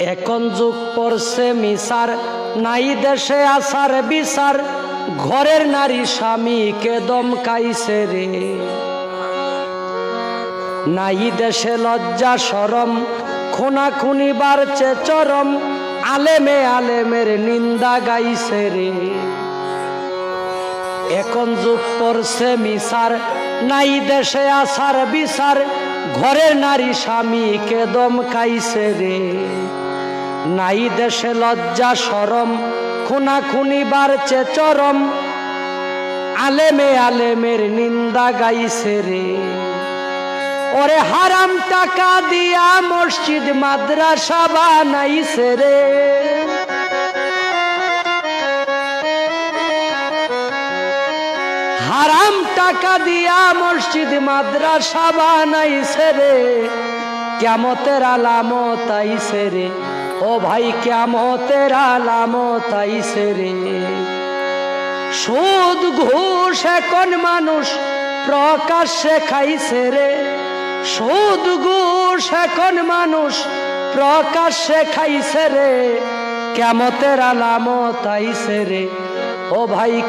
এখন যুগ পড়ছে মিসার নাই দেশে আসার বিচার। ঘরের নারী স্বামীকে দমকাইছে রে। নাই দেশে লজ্জা সরম খুনা খুনি বাড়ছে চরম, আলেমে আলেমের নিন্দা গাইছে রে। এখন যুগ পড়ছে মিসার নাই দেশে আসার বিচার, ঘরের নারী স্বামীকে দমকাইছে রে। নাই দেশে লজ্জা সরম খুনা খুনি বাড়ছে চরম। আলেমে আলেমের নিন্দা গাইছে রে। ওরে হারাম টাকা দিয়া মসজিদ, মাদ্রাসা বানাইছে রে। হারাম টাকা দিয়া মসজিদ, মাদ্রাসা বানাইছে রে। কেমতের আলামত আইছে রে। ও ভাই কেমতের আলামত রে। সুদ, ঘুষ এখন মানুষ প্রকাশ্যে খাইছে রে। সুদ, ঘুষ এখন মানুষ প্রকাশ্যে খাইছে রে। কেমতের আলামত আইছে রে। ও ভাই